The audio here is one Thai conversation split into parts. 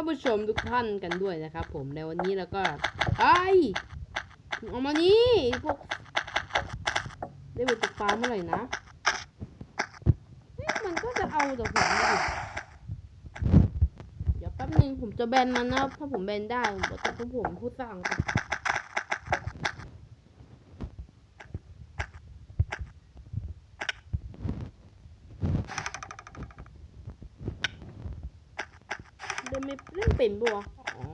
ท่านผู้ชมทุกท่านกันด้วยนะครับ ผมในวันนี้แล้วก็ไอเอามานี่พวกได้ไปตกปลาเมื่อไหร่นะมันก็จะเอาแต่ผมดิเดี๋ยวแป๊บนึงผมจะแบนมันนะครับถ้าผมแบนได้ผมจะต้องผมพูดสั่ง ก่อนเล่นไม่เล่นเป็นบัวะอ๋อ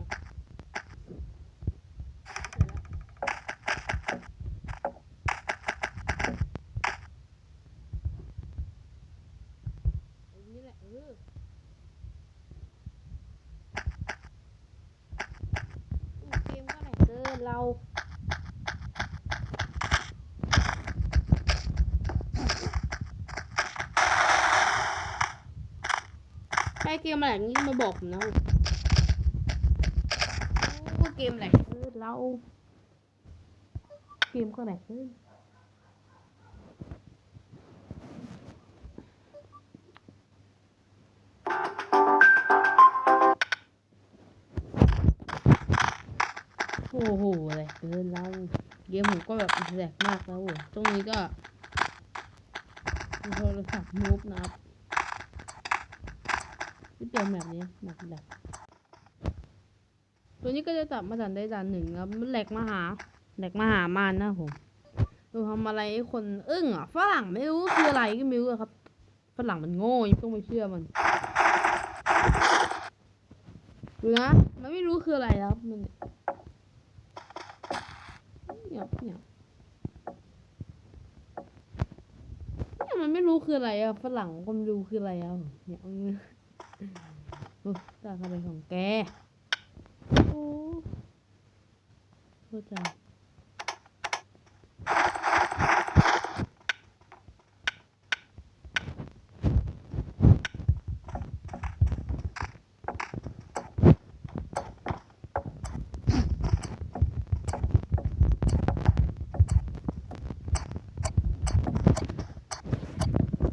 อันนี้แหละเอออู้เกมก็แหลกเกินเรา ใครเกมแหลกนี่มาบอกผมนะโอ้เกมแหลกเกินเราเกมก็แหลกเกินโอ้โหแหลกเกินเราเกมผมก็แบบแหลกมากแล้วโอ้ตรงนี้ก็โทรศัพท์มูฟนะครับ ที่เปลี่ยนแบบนี้แบบแหลกตัวนี้ก็จะจับมาดันได้ดันหนึ่งครับมันแหลกมาหาแหลกมาหามานนะผมดูทำอะไรให้คนอึ้งอะฝรั่งไม่รู้คืออะไรก็ไม่รู้ครับฝรั่งมันโง่ยังต้องไปเชื่อมันดูนะมันไม่รู้คืออะไรครับมันเงียเงียเนี่ยมันไม่รู้คืออะไรอะฝรั่งก็ไม่รู้คืออะไรอะเนี่ย ตาเขาไปของแก โอ้เข้าใจ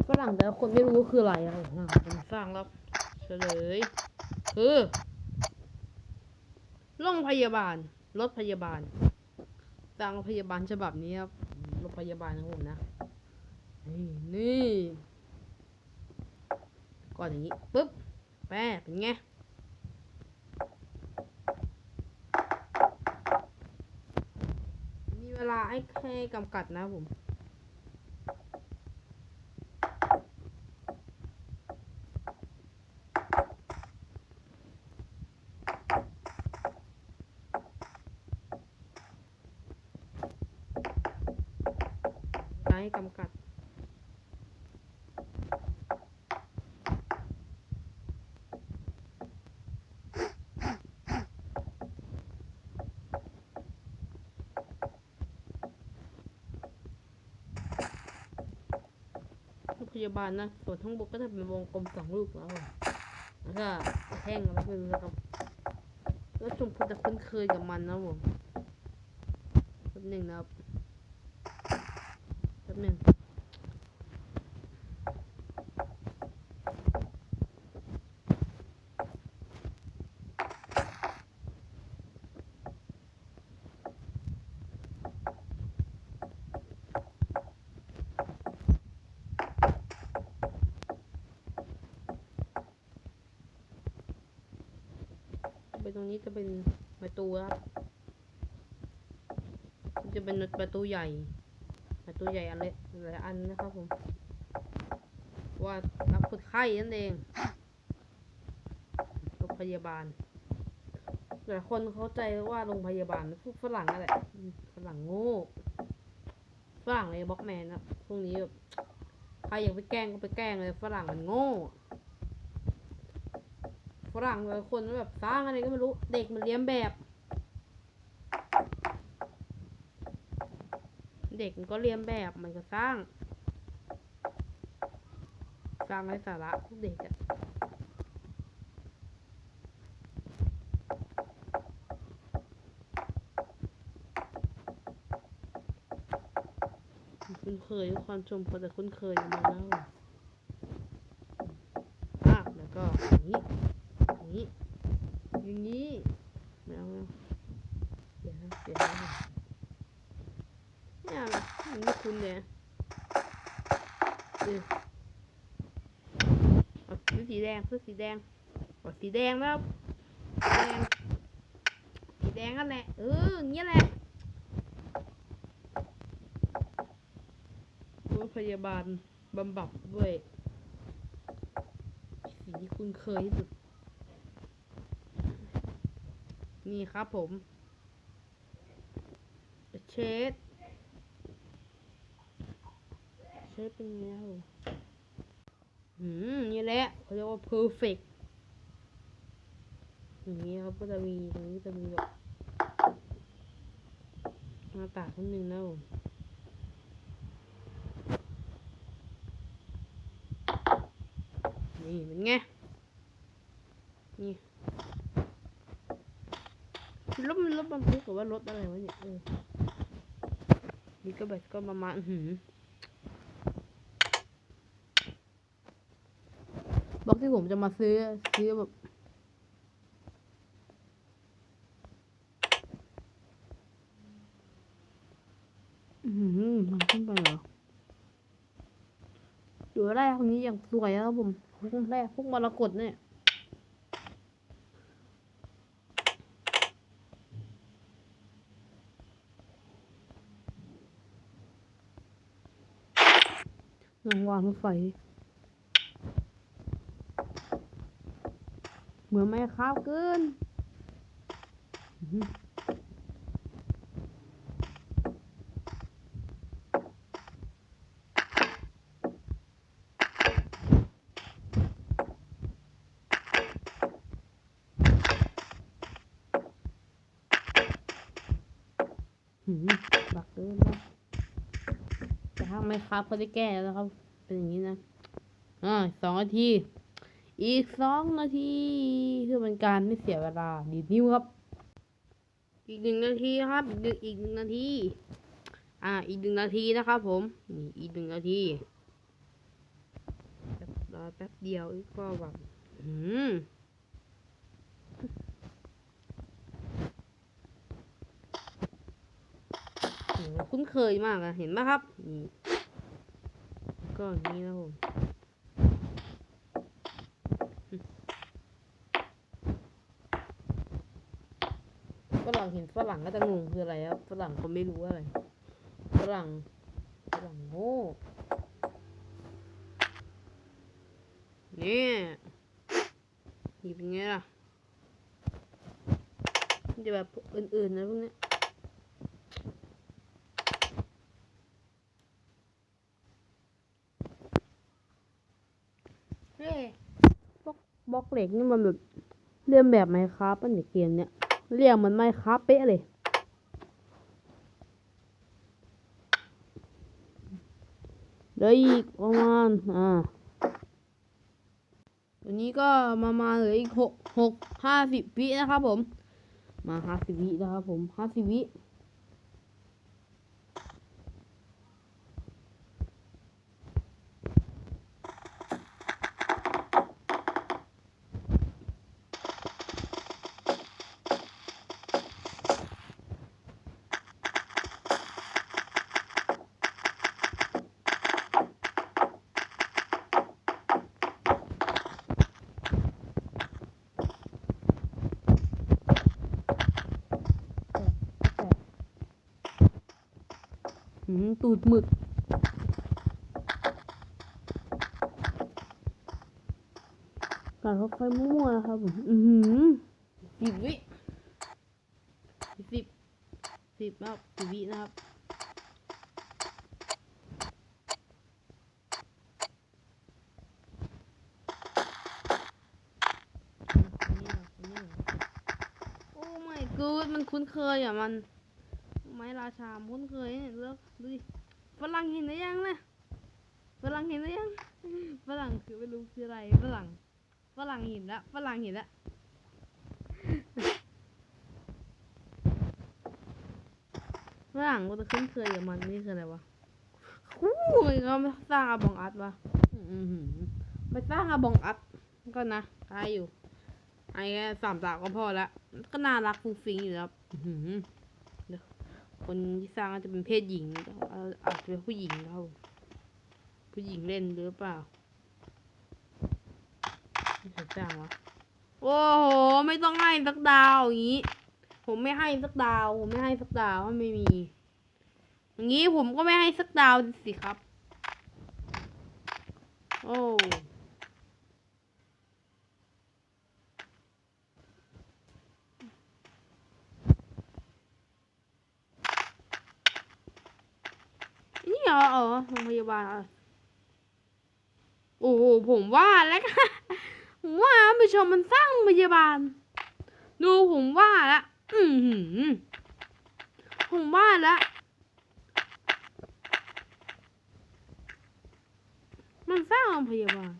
ฝรั่งแต่คนไม่รู้คืออะไรอะผมสร้างแล้ว ลยคือโรงพยาบาล รถพยาบาลสร้างพยาบาลฉบับนี้ครับ รถพยาบาลของผมนะ นี่นี่ก่อนอย่างนี้ปุ๊บแป้เป็นไงมีเวลาให้แค่กำกัดนะผม ใช้กำกัด พยาบาลนะ ส่วนทั้งบนก็จะเป็นวงกลมสองลูกแล้วแล้วก็แท่งอะไรไม่รู้นะครับแล้วชมพูจะคุ้นเคยกับมันนะผมแป๊บหนึ่งนะครับ หนึ่งไปตรงนี้จะเป็นประตูครับ จะเป็นประตูใหญ่ ประตูใหญ่อันเล็กหลายอันนะครับผม ว่ารับคนไข้นั่นเองโรงพยาบาลหลายคนเข้าใจว่าโรงพยาบาลพวกฝรั่งนั่นแหละฝรั่งโง่ฝรั่งเลยบล็อกแมนนะพวกนี้แบบใครอยากไปแกล้งก็ไปแกล้งเลยฝรั่งมันโง่ฝรั่งหลายคนแบบสร้างอะไรก็ไม่รู้ เด็กมันเลี้ยงแบบ เด็กมันก็เรียนแบบมันก็สร้าง สร้างไร้สาระพวกเด็กอะคุ้นเคยความชมพอจะคุ้นเคยมาแล้วอะแล้วก็อย่างนี้อย่างนี้อย่างนี้ไม่เอาไม่เอาเดี๋ยวนะเดี๋ยวนะ ไม่เอาละอย่างนี้คุณเนี่ยเออเอาซื้อสีแดงซื้อสีแดงเอาสีแดงแล้วสีแดงสีแดงนั่นแหละเอออย่างนี้แหละรถพยาบาลบำบัดด้วยสีที่คุ้นเคยที่สุดนี่ครับผมเชดเชดเป็นไงครับผมอืมนี่แหละเขาเรียกว่า perfect อย่างนี้ครับก็จะมีตรงนี้จะมีแบบหน้าตางนิดนึงนะผมนี่เป็นไง นี่รถมันรถบรรทุกหรือว่ารถอะไรวะเนี่ยเออนี่ก็แบบก็ประมาณหือ ล็อกที่ผมจะมาซื้อซื้อแบบอือหือมันขึ้นไปเหรอดูแรกคนนี้อย่างสวยนะครับผมพวกแรกพวกมรกตเนี่ยลองวางรถไฟ เหมือนไม่ข้าวเกินอื้อหือหืมบักเกินนะแต่ถ้าไม่ครับก็ได้แก้แล้วครับ เป็นอย่างนี้นะอ่าสองนาที อีกสองนาทีเพื่อเป็นการไม่เสียเวลาดีดนิ้วครับ อีกหนึ่งนาทีครับอีกหนึ่งอีกหนึ่งนาที อ่า อีกหนึ่งนาทีนะครับ ผมนี่อีกหนึ่งนาทีแป๊บรอแป๊บเดียวก็แบบอืมคุ้นเคยมากอะเห็นไหมครับนี่ก็อย่างนี้นะผม รั่งเห็นฝรั่งก็จะงงคืออะไรครับฝรั่งเขาไม่รู้อะไรฝรั่งฝรั่งโง่นี่นี่เป็นไงล่ะจะแบบอื่นๆนะพวกเนี้ยเฮ้ยบล็อกบล็อกเหล็กนี่มันแบบเรียนแบบไหมครับปั้นในเกมเนี้ย เรียกมันไม่ครับเป๊ะเลยเลยออีกประมาณอ่าตัวนี้ก็มามาเหลืออีกหกหกห้าสิบวินะครับผม มาห้าสิบวินะครับผมห้าสิบวิ ตูดหมึก การรถไฟมั่วๆนะครับผม อือหือสิบวิสิบสิบนะครับสิบวินะครับโอ้ my god มันคุ้นเคยอะมัน ไม้ราชาคุ้นเคยเนี่ยเลือกดูดิฝรั่งเห็นหรือยังนะฝรั่งเห็นหรือยังฝรั่งคือไม่รู้คืออะไรฝรั่งฝรั่งเห็นแล้วฝรั่งเห็นแล้วฝรั่งก็จะคุ้นเคยกับมันนี่คืออะไรวะอู้ยเขาไม่สร้างอาบองอัดวะไม่สร้างอาบองอัดก็นะตายอยู่ไอ้แค่สามดาวก็พอละก็น่ารักฟุ้งฟิ้งอยู่แล้ว คนที่สร้างอาจจะเป็นเพศหญิงอาจจะเป็นผู้หญิงครับผมผู้หญิงเล่นหรือเปล่าไม่ใช่จ้างวะโอ้โห ไม่ต้องให้สักดาวอย่างนี้ ผมไม่ให้สักดาว ผมไม่ให้สักดาวถ้าไม่มี อย่างนี้ผมก็ไม่ให้สักดาวสิครับ โอ้ นี่ เหรอเออโรงพยาบาลโอ้โหผมว่าแล้วค่ะผมว่าผู้ชมมันสร้างโรงพยาบาล ดูผมว่าแล้วอือหือผมว่าแล้วมันสร้างโรงพยาบาล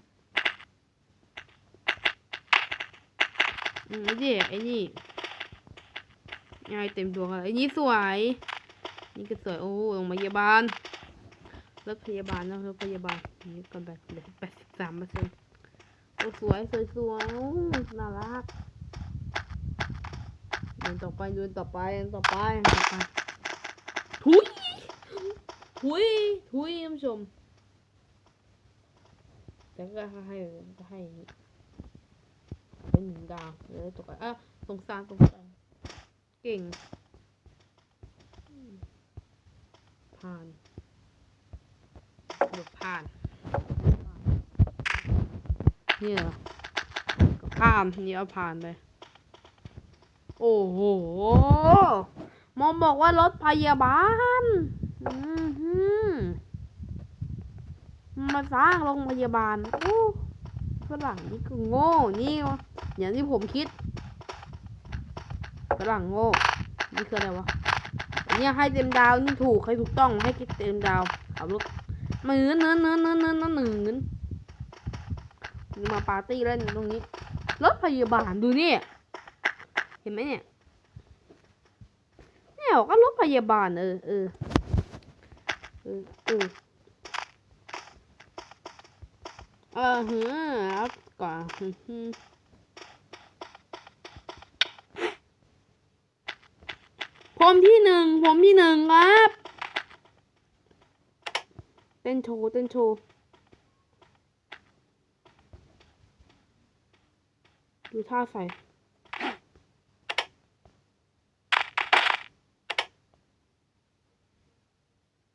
อืมไอ้เด็กไอ้นี่ไงเต็มตัวเลยไอ้นี่สวย นี่ก็สวย โอ้โรงพยาบาล รถพยาบาลนะรถพยาบาลนี่ก่อนแบบเหลือแปดสิบสามเปอร์เซ็นต์สวยสวยสวยน่ารักเดินต่อไปเดินต่อไปเดินต่อไปต่อไปทุยทุยทุยท่านผู้ชมแต่ก็ให้ก็ให้อย่างนี้เป็นหนึ่งดาวเลยต่อไปอะสงสารสงสารเก่งผ่าน บทผ่าน นี่เหรอก็ข้ามนี่เอาผ่านไป โอ้โห มองบอกว่ารถพยาบาลมาสร้างโรงพยาบาลโอ้ฝรั่งนี่ก็โง่ นี่วะอย่างที่ผมคิดฝรั่งโง่ นี่คืออะไรวะอันเนี้ยให้เต็มดาวนี่ถูกให้ถูกต้องให้เต็มดาวเอาลูก เหมือนเนื้อเนื้อเนื้อเนื้อเนื้อเนื้อนี่มาปาร์ตี้เล่นตรงนี้ รถพยาบาลดูนี่ เห็นไหมเนี่ย เนี่ยก็รถพยาบาลเออเออเออเออเออหือเอาก่อนผมที่หนึ่งผมที่หนึ่งครับ เต้นโชว์เต้นโชว์ดูท่าใส่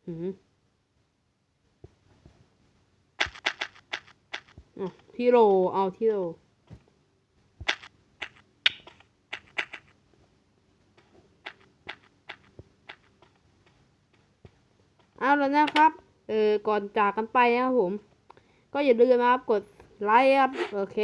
หืมอะที่โรเอาที่โรเอาแล้วนะครับ เออก่อนจากกันไปนะครับผม ก็อย่าลืมนะครับ กดไลค์ครับ โอเค